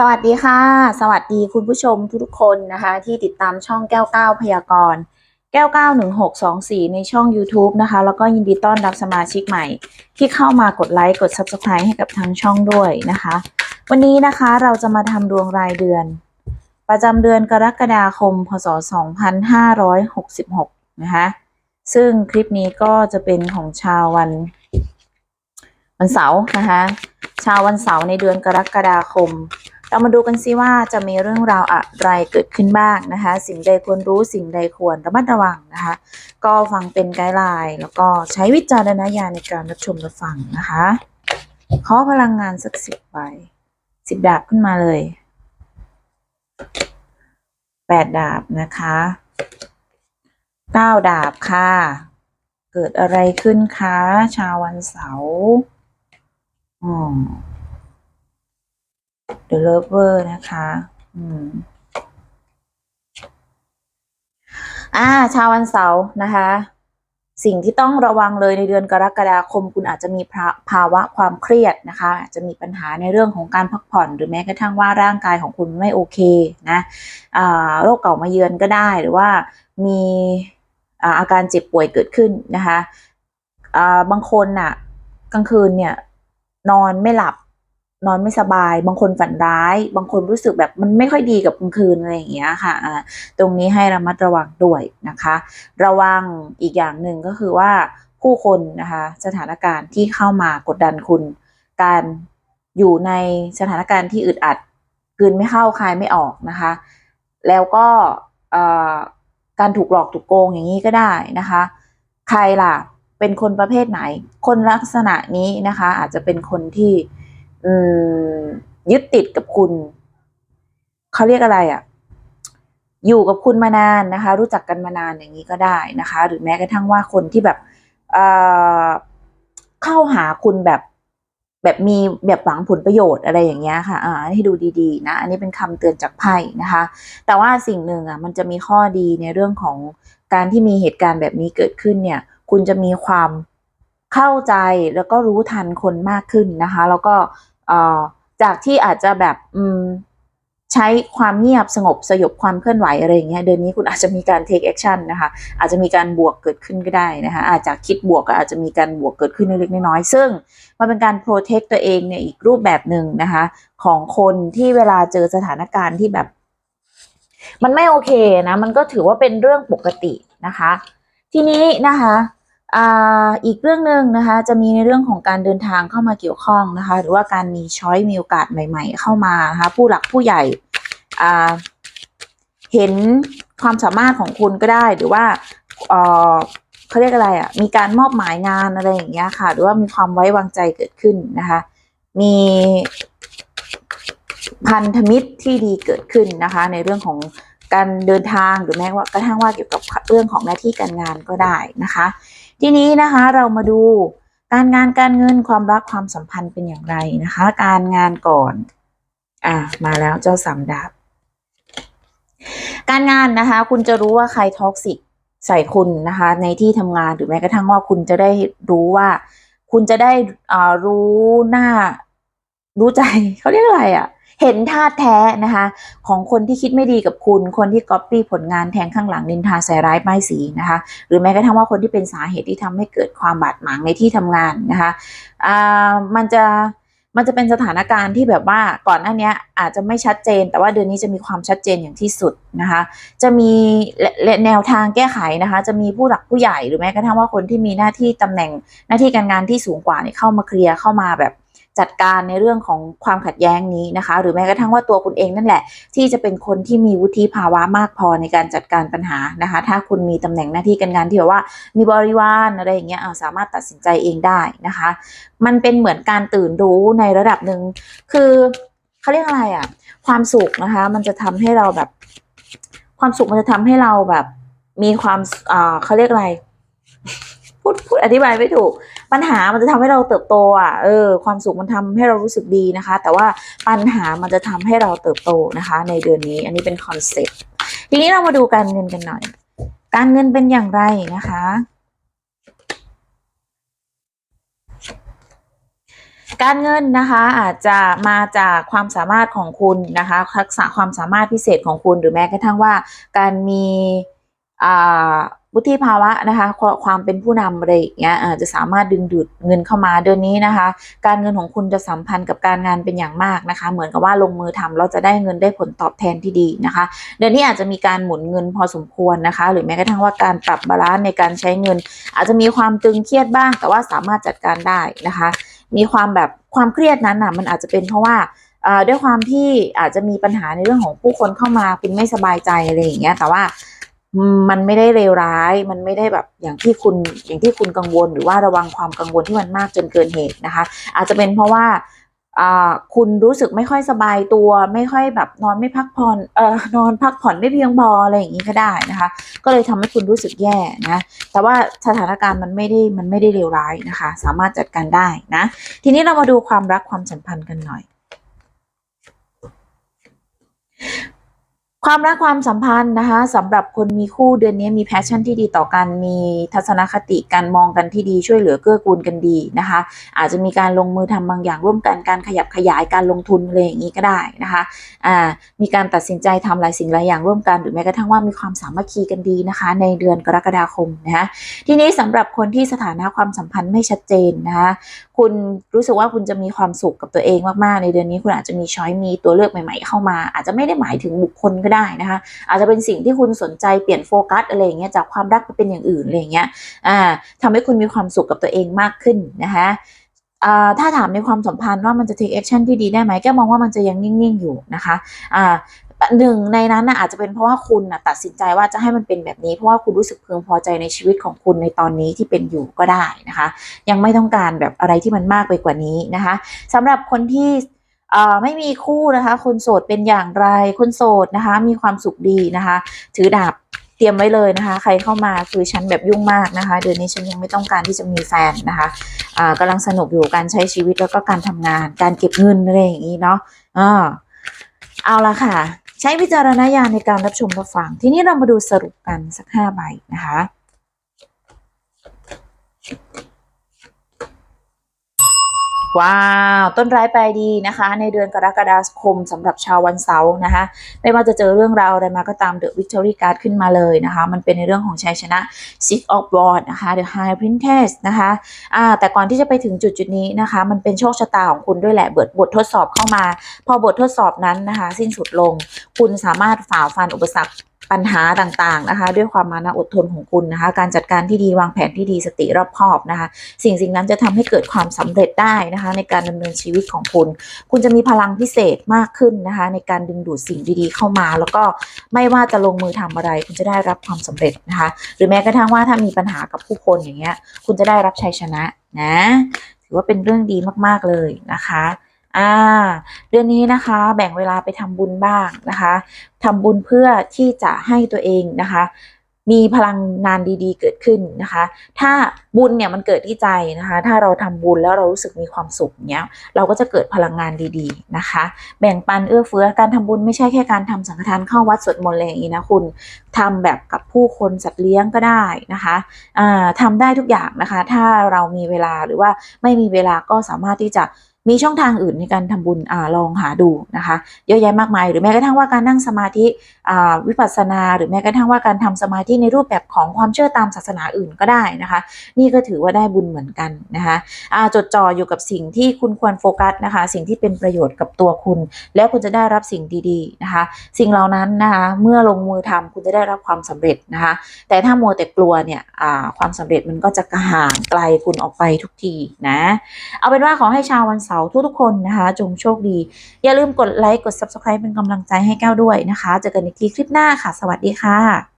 สวัสดีค่ะ สวัสดีคุณผู้ชมทุกๆคนนะคะ ที่ติดตามช่องแก้วเก้าพยากรณ์แก้วเก้า1624ในช่อง YouTube นะคะ แล้วก็ยินดีต้อนรับสมาชิกใหม่ ที่เข้ามากดไลค์กด Subscribe ให้กับทางช่องด้วยนะคะ วันนี้นะคะเราจะมาทำดวงรายเดือน ประจำเดือนกรกฎาคม พศ 2566 นะคะซึ่งคลิปนี้ก็จะเป็นของชาววัน วันเสาร์นะคะชาววันเสาร์ในเดือนกรกฎาคม เรามาดูกันซิว่าจะมีเรื่องราวอะไรเกิดขึ้นบ้างนะคะ สิ่งใดควรรู้สิ่งใดควรระมัดระวังนะคะ ก็ฟังเป็นไกด์ไลน์แล้วก็ใช้วิจารณญาณในการรับชมรับฟังนะคะขอพลังงานสักสิบใบสิบดาบขึ้นมาเลยแปดดาบนะคะเก้าดาบค่ะ เกิดอะไรขึ้นคะชาววันเสาร์อ๋อ The Lover นะคะ อืม อ่า ชาววันเสาร์นะคะ สิ่งที่ต้องระวังเลยในเดือนกรกฎาคม คุณอาจจะมีภาวะความเครียดนะคะ อาจจะมีปัญหาในเรื่องของการพักผ่อน หรือแม้กระทั่งว่าร่างกายของคุณไม่โอเคนะอ่าโรคเก่ามาเยือนก็ได้ หรือว่ามีอาอาการเจ็บป่วยเกิดขึ้นนะคะอ่าบางคนน่ะกลางคืนเนี่ยนอนไม่หลับ นอนไม่สบาย บางคนฝันร้าย บางคนรู้สึกแบบมันไม่ค่อยดีกับกลางคืนอะไรอย่างเงี้ยค่ะตรงนี้ให้ระมัดระวังด้วยนะคะ ระวังอีกอย่างหนึ่งก็คือว่าผู้คนนะคะสถานการณ์ที่เข้ามากดดันคุณ การอยู่ในสถานการณ์ที่อึดอัดกืนไม่เข้าคายไม่ออกนะคะ แล้วก็การถูกหลอกถูกโกงอย่างนี้ก็ได้นะคะ ใครล่ะเป็นคนประเภทไหน คนลักษณะนี้นะคะ อาจจะเป็นคนที่ อืม ยึดติดกับคุณเขาเรียกอะไรอะ่ะ อยู่กับคุณมานานนะคะ รู้จักกันมานานอย่างนี้ก็ได้นะคะ หรือแม้กระทั่งว่าคนที่แบบเอ่อเข้าหาคุณแบบแบบมีแบบหวังผลประโยชน์อะไรอย่างเงี้ยค่ะ อ่าให้ดูดีๆ นะ อันนี้เป็นคำเตือนจากไพ่นะคะ แต่ว่าสิ่งหนึ่งอะ มันจะมีข้อดีในเรื่องของการที่มีเหตุการณ์แบบนี้เกิดขึ้นเนี่ย คุณจะมีความเข้าใจแล้วก็รู้ทันคนมากขึ้นนะคะ แล้วก็ จากที่อาจจะแบบอืมใช้ความเงียบสงบสยบความเคลื่อนไหวอะไรอย่างเงี้ยเดือนนี้คุณอาจจะมีการ take action นะคะอาจจะมีการบวกเกิดขึ้นก็ได้นะคะอาจจะคิดบวกก็อาจจะมีการบวกเกิดขึ้นเล็กๆน้อยๆซึ่งมันเป็นการ protect ตัวเองในอีกรูปแบบหนึ่งนะคะของคนที่เวลาเจอสถานการณ์ที่แบบ มันไม่โอเคนะมันก็ถือว่าเป็นเรื่องปกตินะคะ ทีนี้นะคะ อีกเรื่องหนึ่งนะคะจะมีในเรื่องของการเดินทางเข้ามาเกี่ยวข้องนะคะ หรือว่าการมีช้อยมีโอกาสใหม่ ๆ เข้ามานะคะผู้หลักผู้ใหญ่เห็นความสามารถของคุณก็ได้หรือว่าเอ่อเขาเรียกอะไรอะ่ะมีการมอบหมายงานอะไรอย่างเงี้ยค่ะ หรือว่ามีความไว้วางใจเกิดขึ้นนะคะ มีพันธมิตรที่ดีเกิดขึ้นนะคะ ในเรื่องของการเดินทางหรือแม้ว่ากระทั่งว่าเกี่ยวกับเรื่องของหน้าที่การงานก็ได้นะคะ ทีนี้นะคะเรามาดูการงานการเงินความรักความสัมพันธ์เป็นอย่างไรนะคะ การงานก่อน อะมาแล้วเจ้าสามดาบการงานนะคะ คุณจะรู้ว่าใครท็อกซิกใส่คุณนะคะ ในที่ทำงานหรือแม้กระทั่งว่าคุณจะได้รู้ว่า คุณจะได้อ่ารู้หน้ารู้ใจเขาเรียกอะไรอะ่ะ เห็นท่าแท้นะคะ ของคนที่คิดไม่ดีกับคุณ คนที่ก๊อปปี้ผลงานแทงข้างหลังนินทาใส่ร้ายป้ายสีนะคะ หรือแม้กระทั่งว่าคนที่เป็นสาเหตุที่ทำให้เกิดความบาดหมางในที่ทำงานนะคะอ่ามันจะมันจะเป็นสถานการณ์ที่แบบว่าก่อนหน้านี้อาจจะไม่ชัดเจน แต่ว่าเดือนนี้จะมีความชัดเจนอย่างที่สุดนะคะ จะมีแนวทางแก้ไขนะคะ จะมีผู้หลักผู้ใหญ่หรือแม้กระทั่งว่าคนที่มีหน้าที่ตำแหน่งหน้าที่การงานที่สูงกว่าเนี่ยเข้ามาเคลียร์เข้ามาแบบ จัดการในเรื่องของความขัดแย้งนี้นะคะ หรือแม้กระทั่งว่าตัวคุณเองนั่นแหละ ที่จะเป็นคนที่มีวุฒิภาวะมากพอในการจัดการปัญหานะคะ ถ้าคุณมีตำแหน่งหน้าที่การงานที่แบบว่ามีบริวารอะไรอย่างเงี้ยสามารถตัดสินใจเองได้นะคะ มันเป็นเหมือนการตื่นรู้ในระดับหนึ่งคือเขาเรียกอะไรอะ่ะความสุขนะคะ มันจะทำให้เราแบบ ความสุขมันจะทำให้เราแบบ มีความอ่าเขาเรียกอะไรพูดพูดอธิบายไม่ถูก ปัญหามันจะทำให้เราเติบโตอะเออความสุขมันทำให้เรารู้สึกดีนะคะ แต่ว่าปัญหามันจะทำให้เราเติบโตนะคะ ในเดือนนี้ อันนี้เป็นคอนเซ็ปต์ทีนี้เรามาดูการเงินกันหน่อย การเงินเป็นอย่างไรนะคะ การเงินนะคะอาจจะมาจากความสามารถของคุณนะคะทักษะความสามารถพิเศษของคุณหรือแม้กระทั่งว่า การมีอ่า วุฒิภาวะนะคะความเป็นผู้นำอะไรอย่างเงี้ยจะสามารถดึงดูดเงินเข้ามาเดือนนี้นะคะ การเงินของคุณจะสัมพันธ์กับการงานเป็นอย่างมากนะคะ เหมือนกับว่าลงมือทำเราจะได้เงินได้ผลตอบแทนที่ดีนะคะ เดือนนี้อาจจะมีการหมุนเงินพอสมควรนะคะ หรือแม้กระทั่งว่าการปรับบาลานซ์ในการใช้เงิน อาจจะมีความตึงเครียดบ้าง แต่ว่าสามารถจัดการได้นะคะ มีความแบบความเครียดนั้นอะมันอาจจะเป็นเพราะว่าด้วยความที่อาจจะมีปัญหาในเรื่องของผู้คนเข้ามาคุณไม่สบายใจอะไรอย่างเงี้ยแต่ว่า มันไม่ได้เลวร้าย มันไม่ได้แบบอย่างที่คุณอย่างที่คุณกังวล หรือว่าระวังความกังวลที่มันมากจนเกินเหตุนะคะ อาจจะเป็นเพราะว่าคุณรู้สึกไม่ค่อยสบายตัว ไม่ค่อยแบบนอนไม่พักผ่อนเอ่อนอนพักผ่อนไม่เพียงพออะไรอย่างนี้ก็ได้นะคะ ก็เลยทำให้คุณรู้สึกแย่นะ แต่ว่าสถานการณ์มันไม่ได้มันไม่ได้เลวร้ายนะคะ สามารถจัดการได้นะ ทีนี้เรามาดูความรักความสัมพันธ์กันหน่อย ความรักความสัมพันธ์นะคะสำหรับคนมีคู่เดือนนี้มีแพชชั่นที่ดีต่อกันมีทัศนคติการมองกันที่ดีช่วยเหลือเกื้อกูลกันดีนะคะ อาจจะมีการลงมือทำบางอย่างร่วมกันการขยับขยายการลงทุนอะไรอย่างนี้ก็ได้นะคะอ่ามีการตัดสินใจทำหลายสิ่งหลายอย่างร่วมกันหรือแม้กระทั่งว่ามีความสามัคคีกันดีนะคะ ในเดือนกรกฎาคมนะคะทีนี้สำหรับคนที่สถานะความสัมพันธ์ไม่ชัดเจนนะคะ คุณรู้สึกว่าคุณจะมีความสุขกับตัวเองมากๆ ในเดือนนี้คุณอาจจะมีช้อยมีตัวเลือกใหม่ๆเข้ามา อาจจะไม่ได้หมายถึงบุคคลก็ได้นะคะ อาจจะเป็นสิ่งที่คุณสนใจเปลี่ยนโฟกัสอะไรเงี้ยจากความรักไปเป็นอย่างอื่นอะไรเงี้ยอ่าทำให้คุณมีความสุขกับตัวเองมากขึ้นนะคะอ่าถ้าถามในความสัมพันธ์ว่ามันจะ take action ที่ดีได้ไหมแกมองว่ามันจะยังนิ่ง ๆ อยู่นะคะอ่า หนึ่งในนั้นนะอาจจะเป็นเพราะว่าคุณนะตัดสินใจว่าจะให้มันเป็นแบบนี้ เพราะว่าคุณรู้สึกพึงพอใจในชีวิตของคุณในตอนนี้ที่เป็นอยู่ก็ได้นะคะ ยังไม่ต้องการแบบอะไรที่มันมากไปกว่านี้นะคะสำหรับคนที่เอ่อไม่มีคู่นะคะคนโสดเป็นอย่างไรคนโสดนะคะ มีความสุขดีนะคะ ถือดาบเตรียมไว้เลยนะคะ ใครเข้ามาคือฉันแบบยุ่งมากนะคะ เดือนนี้ฉันยังไม่ต้องการที่จะมีแฟนนะคะอ่ากำลังสนุกอยู่การใช้ชีวิตแล้วก็การทำงาน การเก็บเงินอะไรอย่างนี้เนาะอ่าเอาละค่ะ ช้วิจารณญาณในการรับชมรับฟัง ทีนี้เรามาดูสรุปกันสักห้าใบนะคะ ว้าว ต้นร้ายปลายดีนะคะ ในเดือนกรกฎาคมสำหรับชาววันเสาร์นะคะ ไม่ว่าจะเจอเรื่องราวอะไรมาก็ตาม The Victory Card ขึ้นมาเลยนะคะ มันเป็นในเรื่องของชัยชนะ Six of Wands นะคะ The High p r i n c e s นะคะอ่าแต่ก่อนที่จะไปถึงจุดจุดนี้นะคะ มันเป็นโชคชะตาของคุณด้วยแหละเบิดบททดสอบเข้ามา พอบททดสอบนั้นนะคะ สิ้นสุดลง คุณสามารถฝ่าฟันอุปสรรคปัญหาต่างๆนะคะ ด้วยความมานะอดทนของคุณนะคะ การจัดการที่ดีวางแผนที่ดีสติรอบคอบนะคะ สิ่งสิ่งนั้นจะทำให้เกิดความสำเร็จได้นะคะ ในการดำเนินชีวิตของคุณ คุณจะมีพลังพิเศษมากขึ้นนะคะ ในการดึงดูดสิ่งดีๆเข้ามา แล้วก็ไม่ว่าจะลงมือทำอะไร คุณจะได้รับความสำเร็จนะคะ หรือแม้กระทั่งว่าถ้ามีปัญหากับผู้คนอย่างเงี้ย คุณจะได้รับชัยชนะนะ ถือว่าเป็นเรื่องดีมากๆเลยนะคะ อ่า เดือนนี้นะคะ แบ่งเวลาไปทำบุญบ้างนะคะทำบุญเพื่อที่จะให้ตัวเองนะคะ มีพลังงานดีๆ เกิดขึ้นนะคะ ถ้าบุญเนี่ยมันเกิดที่ใจนะคะ ถ้าเราทำบุญแล้วเรารู้สึกมีความสุขเนี้ย เราก็จะเกิดพลังงานดีๆนะคะ แบ่งปันเอื้อเฟื้อการทำบุญไม่ใช่แค่การทำสังฆทานเข้าวัดสวดมนต์อะไรอย่างนี้นะคุณทำแบบกับผู้คนสัตว์เลี้ยงก็ได้นะคะอ่าทำได้ทุกอย่างนะคะ ถ้าเรามีเวลาหรือว่าไม่มีเวลาก็สามารถที่จะ มีช่องทางอื่นในการทำบุญอลองหาดูนะคะ เยอะแยะมากมาย หรือแม้กระทั่งว่าการนั่งสมาธิวิปัสสนา หรือแม้กระทั่งว่าการทำสมาธิในรูปแบบของความเชื่อตามศาสนาอื่นก็ได้นะคะ นี่ก็ถือว่าได้บุญเหมือนกันนะคะจดจ่ออยู่กับสิ่งที่คุณควรโฟกัสนะคะ สิ่งที่เป็นประโยชน์กับตัวคุณ แล้วคุณจะได้รับสิ่งดีๆนะคะ สิ่งเหล่านั้นนะคะเมื่อลงมือทำคุณจะได้รับความสำเร็จนะคะ แต่ถ้ามัวแต่กลัวเนี่ยความสำเร็จมันก็จะห่างไกลคุณออกไปทุกทีนะ เอาเป็นว่าขอให้ชาววันเสาร์ทุกๆคนนะคะ จงโชคดี อย่าลืมกดไลค์กด Subscribe เป็นกำลังใจให้แก้วด้วยนะคะ เจอกันอีกทีคลิปหน้าค่ะ สวัสดีค่ะ